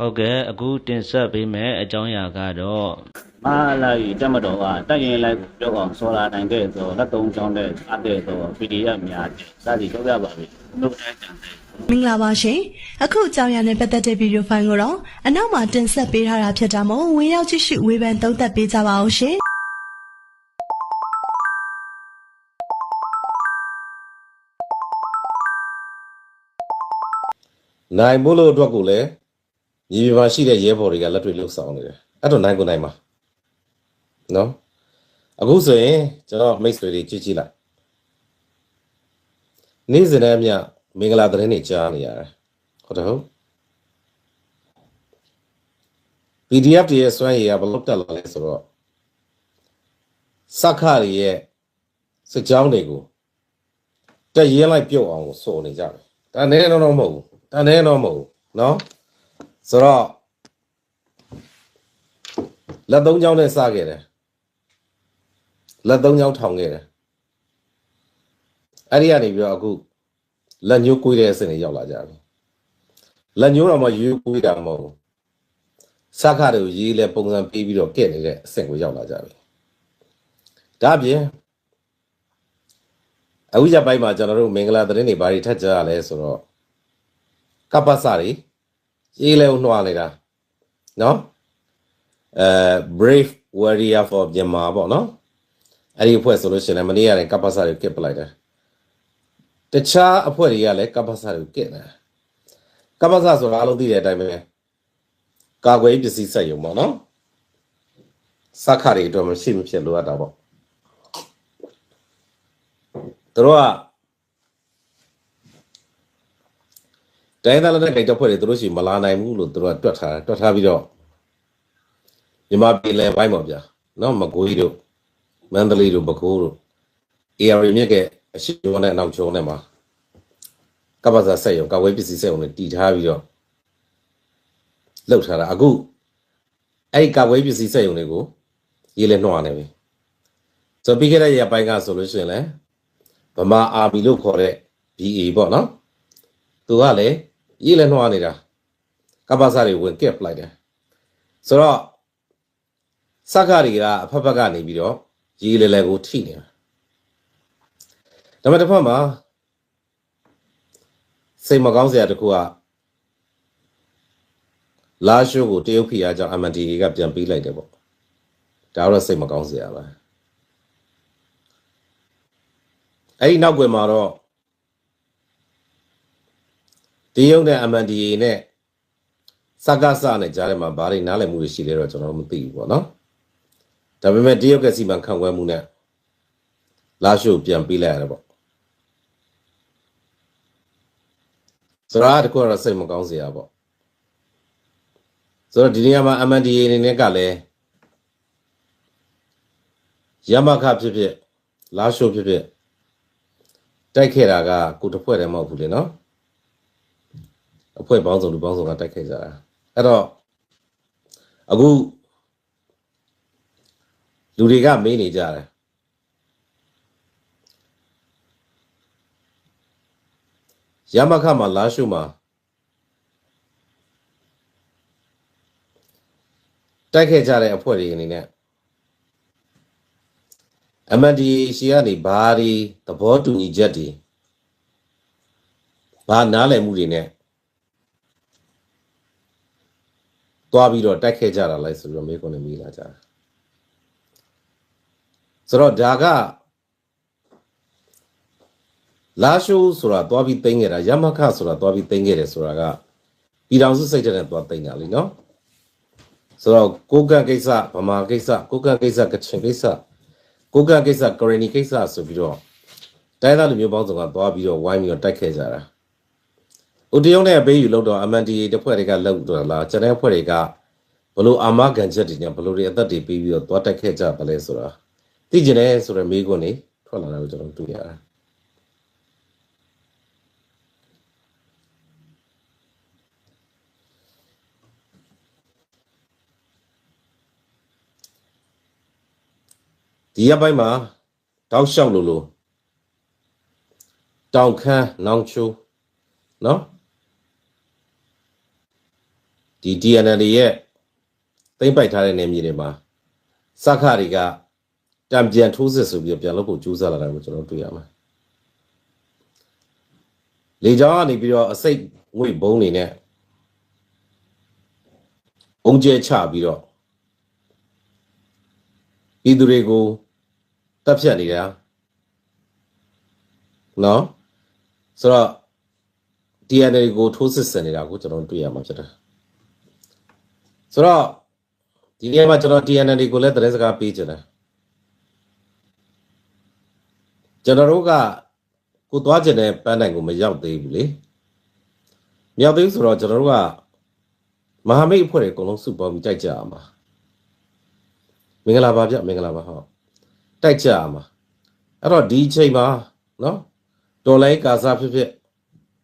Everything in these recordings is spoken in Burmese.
ဟုတ်ကဲ့အခုတင်ဆက်ပေးမယ့်အကြောင်းအရာကတော့မလာရီတက်မတော်ကတက်ရင်လိုက်ကိုပြောအောင်ဆော်လာနိုင်တဲ့ဆိုလက်သုံးချောင်းတဲ့အပ်တဲ့ဆို PDF များစသည်ပြောပြပါပြီလို့တိုင်းကြံတယ်မင်္ဂလာပါရှင်အခုအကြောင်းအရာနဲ့ပတ်သက်တဲ့ဗီဒီယိုဖိုင်ကိုတော့အနောက်မှာတင်ဆက်ပေးထားတာဖြစ်တာမို့ဝင်ရောက်ကြည့်ရှုဝေဖန်သုံးသပ်ပေးကြပါအောင်ရှင်နိုင်ဖို့လို့အတွက်ကိုလည်း မြေပြင်မှာရှိတဲ့ရဲဘော်တွေကလက်တွေလှုပ်ဆောင်နေတယ်အဲ့တော့နိုင်ကိုနိုင်ပါနော်အခုဆိုရင်ကျွန်တော်မိတ်ဆွေတွေကြည့်ကြည့်လိုက်နေ့စဉ်နဲ့အမျှမင်္ဂလာသတင်းတွေကြားနေရတယ်ဟုတ်တယ်ဟုတ် PDF တွေရဲ့စွမ်းရည်ကဘလောက်တက်လာလဲဆိုတော့စက္ခတွေရဲ့စစ်ကြောင်းတွေကိုတက်ရင်းလိုက်ပြုတ်အောင်ကိုစုံနေကြတယ်တန်နေတော့မဟုတ်ဘူးတန်နေတော့မဟုတ်ဘူးနော် ဆိုတော့လက်သုံးချောင်းနဲ့စခဲ့တယ်လက်သုံးချောင်းထောင်ခဲ့တယ်အဲ့ဒီကနေပြီးတော့အခုလက်ညှိုးကွေးတဲ့အဆင့်တွေရောက်လာကြပြီလက်ညှိုးတော့မှယူကွေးတာမဟုတ်ဘူးစက္ခတွေကိုရေးလဲပုံစံပေးပြီးတော့ကဲ့နေတဲ့အဆင့်ကိုရောက်လာကြပြီဒါအပြင်အခုရပိုင်းမှာကျွန်တော်တို့မင်္ဂလာသတင်းတွေဘာတွေထပ်ကြရလဲဆိုတော့ကပ္ပစတွေ ရေးလဲနှွားနေတာနော်အဲ brave warrior for Myanmar ပေါ့နော်အဲ့ဒီအဖွဲ့ဆိုလို့ရှိရင်လည်းမနေ့ကလည်းကပ္ပစတွေကစ်ပလိုက်တယ်တခြားအဖွဲ့တွေကလည်းကပ္ပစတွေကစ်တယ်ကပ္ပစဆိုတာအားလုံးသိတဲ့အတိုင်းပဲကာကွယ်ရေးပစ္စည်းစက်ရုံပေါ့နော်စက္ခတွေအတွက်မရှိမဖြစ်လိုအပ်တာပေါ့သူတို့က တိုင်းသားလက်နဲ့ကြိုက်တဲ့ဖွဲ့တွေသူတို့ရှိမလာနိုင်ဘူးလို့သူတို့ကတွက်ထားတယ်တွက်ထားပြီးတော့မြန်မာပြည်လဲဘိုင်းပေါ့ဗျာနော်မကွေးတို့မန္တလေးတို့ပဲခူးတို့ AR မြစ်ကအရှိကျော်နဲ့အနောက်ကျော်နဲ့မှာကပ္ပစာဆက်ရုံကဝေးပစ္စည်းဆက်ရုံနဲ့တည်ထားပြီးတော့လှုပ်ထားတာအခုအဲ့ဒီကဝေးပစ္စည်းဆက်ရုံတွေကိုရေးလဲနှောနေပြီဆိုပြီးခဲ့တဲ့ရက်ပိုင်းကဆိုလို့ရှိရင်လဲဗမာအာမီလို့ခေါ်တဲ့ BA ပေါ့နော်သူကလည်း ရေးလဲနှောနေတာကပ္ပစာတွေဝင်ကက်ပလိုက်တယ်ဆိုတော့စက္ကတွေကအဖက်ဖက်ကနေပြီးတော့ရေးလဲလဲကိုထိနေတာဒါပေမဲ့တစ်ဖက်မှာစိတ်မကောင်းစရာတစ်ခုကလာရှိုးကိုတရုတ်ဖိအားကြောင့် MNDA ကပြန်ပေးလိုက်တယ်ပေါ့ဒါတော့စိတ်မကောင်းစရာပဲအဲ့ဒီနောက်ွယ်မှာတော့ တရုတ်နဲ့ MNDA နဲ့စကားစနဲ့ကြားထဲမှာဘာတွေနားလည်မှုတွေရှိလဲတော့ကျွန်တော်မသိဘူးပေါ့နော်ဒါပေမဲ့တရုတ်ကစီမံခန့်ခွဲမှုနဲ့လာရှိုးပြန်ပေးလိုက်ရတယ်ပေါ့စရာတခုကတော့စိတ်မကောင်းစရာပေါ့ဆိုတော့ဒီနေရာမှာ MNDA အနေနဲ့ကလည်းရမခဖြစ်ဖြစ်လာရှိုးဖြစ်ဖြစ်တိုက်ခဲ့တာကကိုတစ်ဖွဲ့တည်းမဟုတ်ဘူးလေနော် အဖွဲ့ပေါင်းစုံလူပေါင်းစုံကတိုက်ခဲ့ကြတာအဲ့တော့အခုလူတွေကမေးနေကြတယ်ရမခမှာလာရှုမှာတိုက်ခဲ့ကြတဲ့အဖွဲ့တွေအနေနဲ့ MNDA ရှိကနေဘာဒီသဘောတူညီချက်တွေဘာနားလည်မှုတွေနဲ့ တွားပြီးတော့တိုက်ခဲ့ကြတာလိုက်ဆိုပြီးတော့မေးခွန်းနဲ့မေးလာကြတာဆိုတော့ဒါကလာရှိုးဆိုတာတွားပြီးသိမ်းခဲ့တာရမခဆိုတာတွားပြီးသိမ်းခဲ့တယ်ဆိုတာကပြည်တော်စုစိတ်တဲ့နဲ့တွားသိမ်းတာလीနော်ဆိုတော့ကိုကန့်ကိစ္စဗမာကိစ္စကိုကန့်ကိစ္စကချင်ကိစ္စကိုကန့်ကိစ္စကရဏီကိစ္စဆိုပြီးတော့တိုင်းသားလူမျိုးပေါင်းစုံကတွားပြီးတော့ဝိုင်းပြီးတော့တိုက်ခဲ့ကြတာ ဦးတရုံနဲ့ဘေးယူလောက်တော့ MNDA တစ်ဖွဲ့တွေကလောက်တော့လားကျွန်တဲ့ဖွဲ့တွေကဘလို့အာမခံချက်တွေနဲ့ဘလို့တွေအသက်တွေပြီးပြီးတော့သွားတက်ခဲ့ကြပါလဲဆိုတာသိကျင်တယ်ဆိုတော့မေးခွန်းနေထွက်လာတာကိုကျွန်တော်တွေ့ရတာဒီရက်ပိုင်းမှာတောက်လျှောက်လို့လို့တောင်ခမ်းနောင်ချိုးနော် ဒီ DNL ရဲ့သိမ့်ပိုက်ထားတဲ့နေမြေတွေမှာစခတွေကတံပြန်ထိုးစစ်ဆိုပြီးတော့ပြန်လုပ်ဖို့ကြိုးစားလာတာကိုကျွန်တော်တွေ့ရမှာလေကြောင်းကနေပြီးတော့အစိတ်ငွေဘုံနေနဲ့ဘုံကျဲချပြီးတော့ပြည်သူတွေကိုတပ်ဖြတ်နေတာနော်ဆိုတော့ DNA ကိုထိုးစစ်ဆင်နေတာကိုကျွန်တော်တွေ့ရမှာဖြစ်တယ် ဆိုတော့ဒီနေရာမှာကျွန်တော် DNA ကိုလည်းသတင်းစကားပေးချင်တယ်ကျွန်တော်တို့ကကိုသွားကျင်တဲ့ပန်းတိုင်ကိုမရောက်သေးဘူးလေမရောက်သေးဘူးဆိုတော့ကျွန်တော်တို့ကမဟာမိတ်အဖွဲ့တွေအကုန်လုံးစုပေါင်းပြီးတိုက်ကြရမှာမင်္ဂလာပါဗျမင်္ဂလာပါဟောတိုက်ကြရမှာအဲ့တော့ဒီအချိန်မှာနော်တော်လိုင်းကာစားဖြစ်ဖြစ်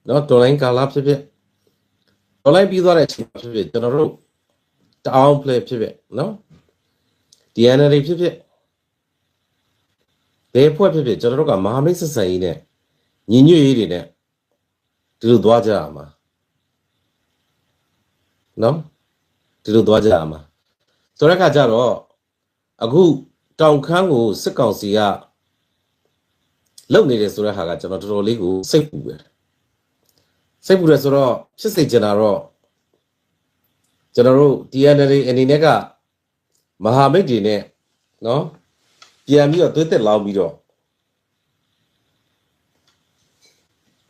နော်တော်လိုင်းကာလာဖြစ်ဖြစ်တော်လိုင်းပြီးသွားတဲ့အချိန်မှာဖြစ်ဖြစ်ကျွန်တော်တို့ တအောင် play ဖြစ်ဖြစ်နော် DNA ဖြစ်ဖြစ်ဘယ်ဖွဲ့ဖြစ်ဖြစ်ကျွန်တော်တို့ကမဟာမိတ်ဆက်ဆံရေးနဲ့ညီညွတ်ရေးတွေနဲ့ဒီလိုသွားကြရမှာနော်ဒီလိုသွားကြရမှာဆိုတဲ့အခါကျတော့အခုတောင်ခမ်းကိုစစ်ကောင်စီကလုံနေတယ်ဆိုတဲ့ဟာကကျွန်တော်တော်တော်လေးကိုစိတ်ပူပဲစိတ်ပူတယ်ဆိုတော့ဖြစ်စေချင်တာတော့ ကျွန်တော်တို့ DNA အနေနဲ့ကမဟာမိတ်တွေနဲ့နော်ပြန်ပြီးတော့သွေးသက်လောင်းပြီးတော့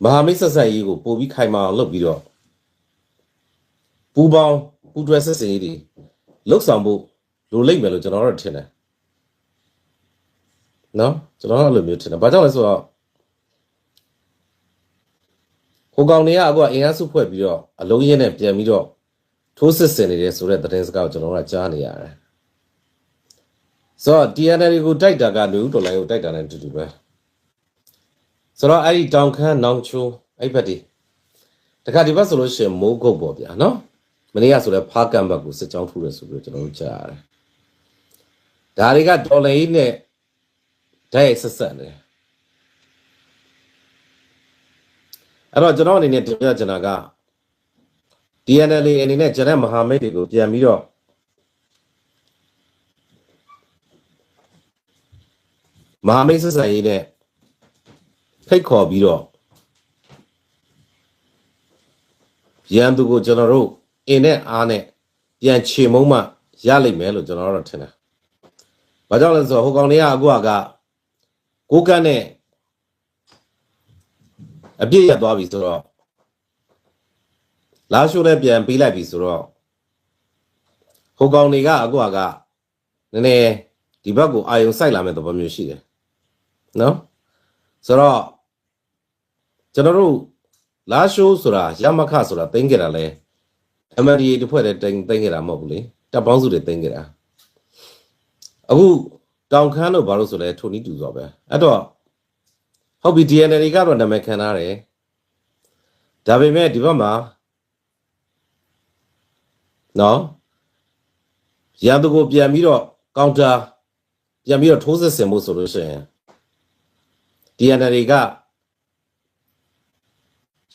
မဟာမိတ်ဆက်ဆံရေးကိုပို့ပြီးခိုင်မာအောင်လုပ်ပြီးတော့ပူပေါင်းပူတွဲဆက်ဆံရေးတွေလှုပ်ဆောင်ဖို့လိုလိမ့်မယ်လို့ကျွန်တော်တို့ထင်တယ်နော်ကျွန်တော်တို့အဲ့လိုမျိုးထင်တယ်ဘာကြောင့်လဲဆိုတော့ဟိုကောင်တွေကအခုကအင်အားစုဖွဲ့ပြီးတော့အလုံးရင်းနဲ့ပြန်ပြီးတော့ ထိုးစစ်ဆင်နေတယ်ဆိုတဲ့သတင်းစကားကိုကျွန်တော်တို့ကကြားနေရတယ်ဆိုတော့ TNL ကိုတိုက်တာကလူဦးဒေါ်လာကိုတိုက်တာနဲ့အတူတူပဲဆိုတော့အဲ့ဒီတောင်ခမ်းနောင်ချိုးအဲ့ဘက်ဒီတခါဒီဘက်ဆိုလို့ရှိရင်မိုးကုတ်ပေါ့ဗျာနော်မနေ့ကဆိုလဲဖားကံဘက်ကိုစစ်ကြောင်းထိုးတယ်ဆိုပြီးတော့ကျွန်တော်တို့ကြားရတယ်ဒါတွေကဒေါ်လာကြီးနဲ့ဓာတ်ရိုက်ဆက်ဆက်နေတယ်အဲ့တော့ကျွန်တော်အနေနဲ့တင်ပြချင်တာက DNL အနေနဲ့ကျန်တဲ့မဟာမိတ်တွေကိုပြန်ပြီးတော့မဟာမိတ်ဆက်ဆံရေးနဲ့ဖိတ်ခေါ်ပြီးတော့ရန်သူကိုကျွန်တော်တို့အင်းနဲ့အားနဲ့ပြန်ချေမုံမှရလိမ့်မယ်လို့ကျွန်တော်တို့ထင်တယ်။ဘာကြောင့်လဲဆိုတော့ဟိုကောင်တွေကအခုကကိုကန်းနဲ့အပြည့်ရသွားပြီဆိုတော့ လာရှိုးလည်းပြန်ပေးလိုက်ပြီဆိုတော့ဟိုကောင်တွေကအခုကနည်းနည်းဒီဘက်ကိုအာယုံစိုက်လာမဲ့သဘောမျိုးရှိတယ်နော်ဆိုတော့ကျွန်တော်တို့လာရှိုးဆိုတာရမခဆိုတာတင်းကြတာလဲ MRDA တစ်ဖွဲ့တည်းတင်းတင်းကြတာမဟုတ်ဘူးလေတပ်ပေါင်းစုတွေတင်းကြတာအခုတောင်ခမ်းတို့ဘာလို့ဆိုလဲထိုနီးတူဆိုပဲအဲ့တော့ဟုတ်ပြီ DNA တွေကတော့နာမည်ခံထားတယ်ဒါပေမဲ့ဒီဘက်မှာ နော်ရန်သူကိုပြန်ပြီးတော့ကောင်တာပြန်ပြီးတော့ထိုးစစ်ဆင်မှုဆိုလို့ရှိရင် DNA တွေက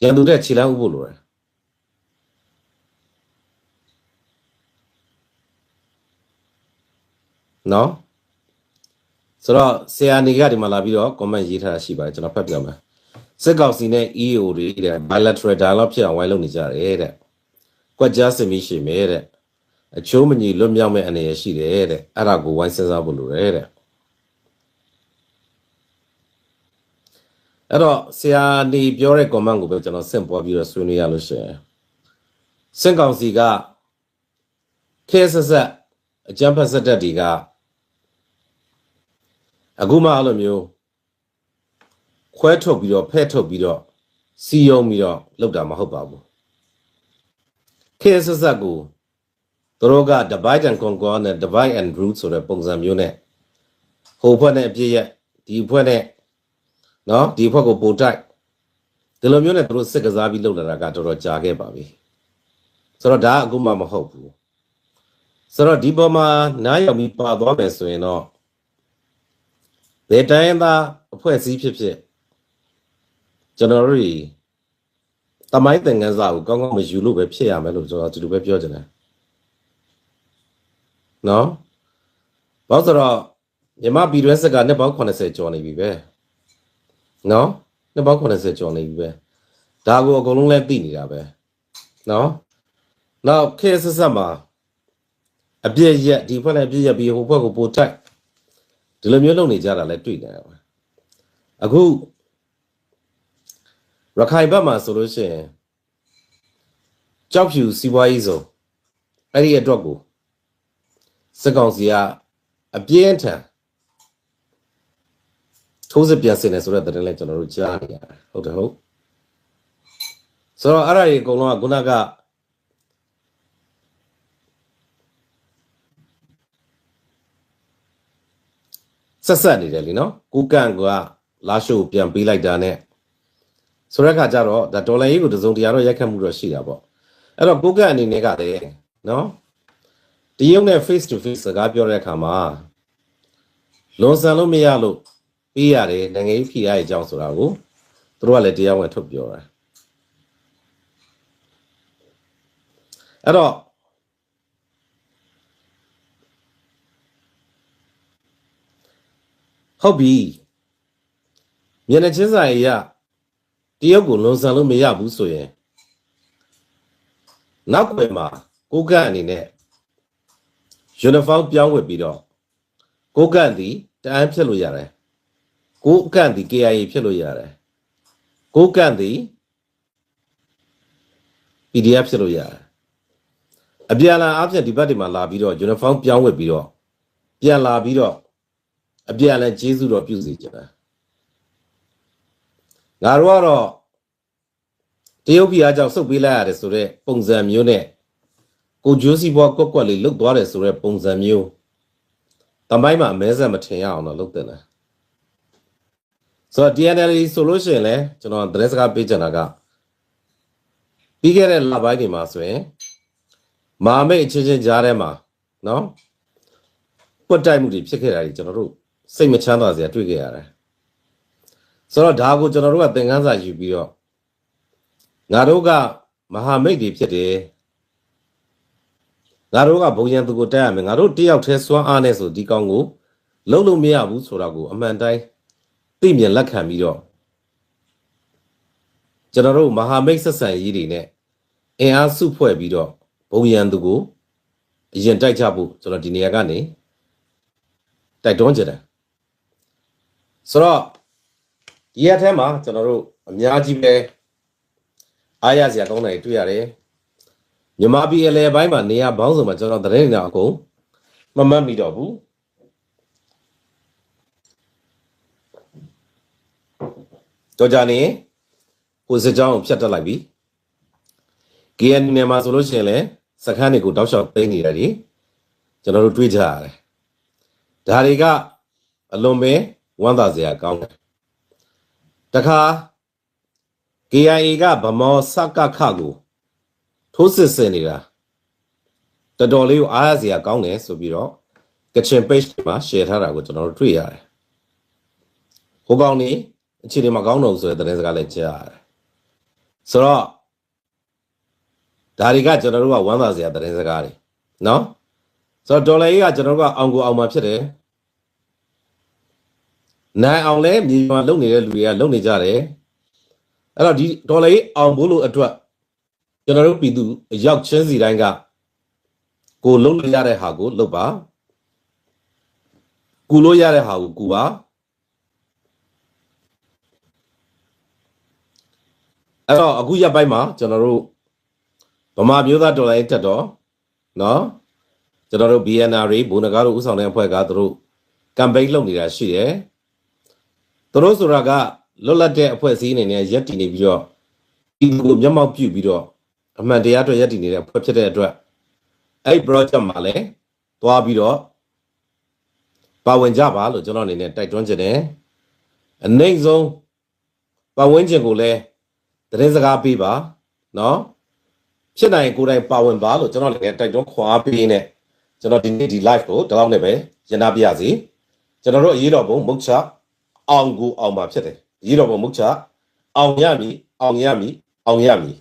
ရန်သူတဲ့ခြေလမ်းဥဖို့လိုတယ်နော်ဆိုတော့ဆရာနေကဒီမှာလာပြီးတော့ comment ရေးထားတာရှိပါတယ်ကျွန်တော်ဖတ်ပြမယ်စစ်ကောင်စီနဲ့ EO တွေတဲ့ bilateral dialogue ဖြစ်အောင်ဝိုင်းလုပ်နေကြတယ်တဲ့ ကွက်ကြားစင်မီရှိမယ်တဲ့အချိုးမညီလွတ်မြောက်မဲ့အနေရရှိတယ်တဲ့အဲ့ဒါကိုဝိုင်းစဉ်းစားဖို့လိုတယ်တဲ့အဲ့တော့ဆရာနေပြောတဲ့ comment ကိုပဲကျွန်တော်ဆင့်ပွားပြီးတော့ဆွေးနွေးရလို့ရှိရင်စင့်ကောင်စီကခဲဆက်ဆက်အကြမ်းဖက်ဆက်တက်တွေကအခုမှအဲ့လိုမျိုးခွဲထုတ်ပြီးတော့ဖဲ့ထုတ်ပြီးတော့စီယုံပြီးတော့လောက်တာမဟုတ်ပါဘူး ခဲဆက်ဆက်ကိုသူတို့က divide and conquer နဲ့ divide and rule ဆိုတဲ့ပုံစံမျိုးနဲ့ဟိုဘက်နဲ့အပြည့်ရဲ့ဒီဘက်နဲ့နော်ဒီဘက်ကိုပို့တိုက်ဒီလိုမျိုးနဲ့သူတို့စစ်ကစားပြီးလုပ်လာတာကတော်တော်ကြာခဲ့ပါပြီဆိုတော့ဒါကအခုမှမဟုတ်ဘူးဆိုတော့ဒီပေါ်မှာနားရောက်ပြီးပါသွားမယ်ဆိုရင်တော့ဘယ်တိုင်းသားအဖွဲ့အစည်းဖြစ်ဖြစ်ကျွန်တော်တို့ တွေတမိုင်းသင်ခန်းစာကိုကောင်းကောင်းမယူလို့ပဲဖြစ်ရမယ်လို့ကျွန်တော်ဒီလိုပဲပြောချင်တယ်နော်ဘာလို့ဆိုတော့မြန်မာပြည်တွင်းစက်ကနှစ်ပေါင်း80ကျော်နေပြီပဲနော်နှစ်ပေါင်း80ကျော်နေပြီပဲဒါကိုအကုန်လုံးလဲသိနေတာပဲနော်နောက်ခေတ်ဆက်ဆက်မှာအပြည့်ရက်ဒီဘက်နဲ့အပြည့်ရက်ပြီးဟိုဘက်ကိုပို့တိုက်ဒီလိုမျိုးလုပ်နေကြတာလဲတွေ့နေရပါအခု ရခိုင်ဘက်မှာဆိုလို့ရှိရင်ကြောက်ဖြူစီးပွားရေးစုံအဲ့ဒီအတွက်ကိုစက်ကောင်စီကအပြင်းထန်ထိုးစစ်ပြန်ဆင်နေဆိုတဲ့တဲ့လည်းကျွန်တော်တို့ကြားနေရတယ်ဟုတ်တယ်ဟုတ်ဆိုတော့အဲ့ဒါကြီးအကုန်လုံးကခုနကဆက်ဆက်နေတယ်လीနော်ကိုကန့်ကလာရှိုးပြန်ပေးလိုက်တာ ਨੇ ဆိုတဲ့အခါကျတော့ဒါဒေါ်လာရေးကိုတစုံတရာတော့ရိုက်ခတ်မှုတော့ရှိတာပေါ့အဲ့တော့ကိုကန့်အနေနဲ့ကလည်းနော်တရုတ်နဲ့ face to face စကားပြောတဲ့အခါမှာလွန်ဆန်လို့မရလို့ပြီးရတယ်နိုင်ငံရေးဖိအားရဲ့အကြောင်းဆိုတာကိုသူတို့ကလည်းတရားဝင်ထုတ်ပြောတာအဲ့တော့ဟုတ်ပြီမျက်နှာချင်းစာရေးရ တရုတ်ကိုလွန်ဆန်လို့မရဘူးဆိုရင်နောက်ွယ်မှာကိုကန့်အနေနဲ့ယူနီဖောင်းပြောင်းဝတ်ပြီးတော့ကိုကန့်သည်တအန်းဖြစ်လို့ရတယ်ကိုကန့်သည် KIA ဖြစ်လို့ရတယ်ကိုကန့်သည် PDF ဖြစ်လို့ရတယ်အပြန်လာအပြင်ဒီဘက်ဒီမှာလာပြီးတော့ယူနီဖောင်းပြောင်းဝတ်ပြီးတော့ပြန်လာပြီးတော့အပြန်လဲကျေးဇူးတော်ပြုစီကြတာ ငါတို့ကတော့တရုတ်ပြည်အားကြောင့်စုပ်ပေးလိုက်ရတယ်ဆိုတော့ပုံစံမျိုးနဲ့ကိုဂျိုးစီဘွားကွက်ကွက်လေးလုတ်သွားတယ်ဆိုတော့ပုံစံမျိုးတမိုင်းမှာအမဲဆက်မထင်ရအောင်တော့လုတ်တယ်လားဆိုတော့ DNL ဆိုလို့ရှိရင်လည်းကျွန်တော်သတင်းစကားပေးချင်တာကပြီးခဲ့တဲ့လပိုင်းတွေမှာဆိုရင်မာမိတ်အချင်းချင်းကြားထဲမှာနော်ပွတ်တိုက်မှုတွေဖြစ်ခဲ့တာတွေကျွန်တော်တို့စိတ်မချမ်းသာစရာတွေ့ခဲ့ရတယ် ဆိုတော့ဒါကိုကျွန်တော်တို့ကသင်ခန်းစာယူပြီးတော့ငါတို့ကမဟာမိတ်တွေဖြစ်တယ်ငါတို့ကဘုံရန်သူကိုတက်ရမယ်ငါတို့တယောက်တည်းစွမ်းအားနဲ့ဆိုဒီကောင်ကိုလုံးလို့မရဘူးဆိုတာကိုအမှန်တိုင်းသိမြင်လက်ခံပြီးတော့ကျွန်တော်တို့မဟာမိတ်ဆက်ဆံရေးတွေနဲ့အင်အားစုဖွဲ့ပြီးတော့ဘုံရန်သူကိုအရင်တိုက်ကြဖို့ကျွန်တော်ဒီနေရာကနေတိုက်တွန်းကြတယ်ဆိုတော့ ဒီရက်ထဲမှာကျွန်တော်တို့အများကြီးပဲအားရစရာကောင်းတယ်တွေ့ရတယ်မြန်မာပြည်အလဲပိုင်းမှာနေရာဘောင်းစုံမှာကျွန်တော်သတင်းနေအကုန်မမှတ်မိတော့ဘူးတော့ကြနေကိုစစ်ကြောင်းကိုဖြတ်တက်လိုက်ပြီ KN နယ်မှာဆိုလို့ရှိရင်လည်းစခန်းတွေကိုတောက်လျှောက်သိမ်းနေရတယ်ကျွန်တော်တို့တွေ့ကြရတယ်ဒါတွေကအလွန်ပဲဝမ်းသာစရာကောင်းတယ် တခါ KIA ကဗမောစကခကိုထိုးစစ်ဆင်နေတာတော်တော်လေးကိုအားရစရာကောင်းတယ်ဆိုပြီးတော့ကချင် page မှာ share ထားတာကိုကျွန်တော်တို့တွေ့ရတယ်ဟိုကောင်နေအခြေအနေမှာကောင်းတော့ဆိုတဲ့သတင်းစကားလည်းကြားရတယ်ဆိုတော့ဒါတွေကကျွန်တော်တို့ကဝမ်းသာစရာသတင်းစကားတွေနော်ဆိုတော့ဒေါ်လာကြီးကကျွန်တော်တို့ကအောင်ကိုအောင်မှာဖြစ်တယ် နိုင်အောင်လဲမြေမှာလုံနေတဲ့လူတွေကလုံနေကြတယ်အဲ့တော့ဒီဒေါ်လာကြီးအောင်ဖို့လို့အတွက်ကျွန်တော်တို့ပြည်သူအရောက်ချင်းစီတိုင်းကကိုလုံလို့ရတဲ့ဟာကိုလုပ်ပါကူလို့ရတဲ့ဟာကိုကူပါအဲ့တော့အခုရက်ပိုင်းမှာကျွန်တော်တို့ဗမာမျိုးသားဒေါ်လာရေးတက်တော့နော်ကျွန်တော်တို့ BNR တွေဘုံနဂါတို့ဥဆောင်တဲ့အဖွဲ့ကသူတို့ကမ်ပိန်းလုပ်နေတာရှိတယ် သူတို့ဆိုတာကလွတ်လပ်တဲ့အဖွဲ့အစည်းအနေနဲ့ရက်တည်နေပြီးတော့ဒီကိုမျက်မှောက်ပြုပြီးတော့အမှန်တရားအတွက်ရက်တည်နေတဲ့အဖွဲ့ဖြစ်တဲ့အတွက်အဲ့ project မှာလည်းသွားပြီးတော့ပါဝင်ကြပါလို့ကျွန်တော်အနေနဲ့တိုက်တွန်းချင်တယ်အနိုင်ဆုံးပါဝင်ခြင်းကိုလည်းသတင်းစကားပေးပါနော်ဖြစ်နိုင်ကိုယ်တိုင်ပါဝင်ပါလို့ကျွန်တော်လည်းတိုက်တွန်းခွာပေးနေကျွန်တော်ဒီနေ့ဒီ live ကိုဒီလောက်နဲ့ပဲရနာပြရစီကျွန်တော်တို့အရေးတော်ပုံမုတ်ချ အောင်ကိုအောင်မှာဖြစ်တယ်ရေတော်ဘုံမုတ်ချအောင်ရမည်အောင်ရမည်အောင်ရမည်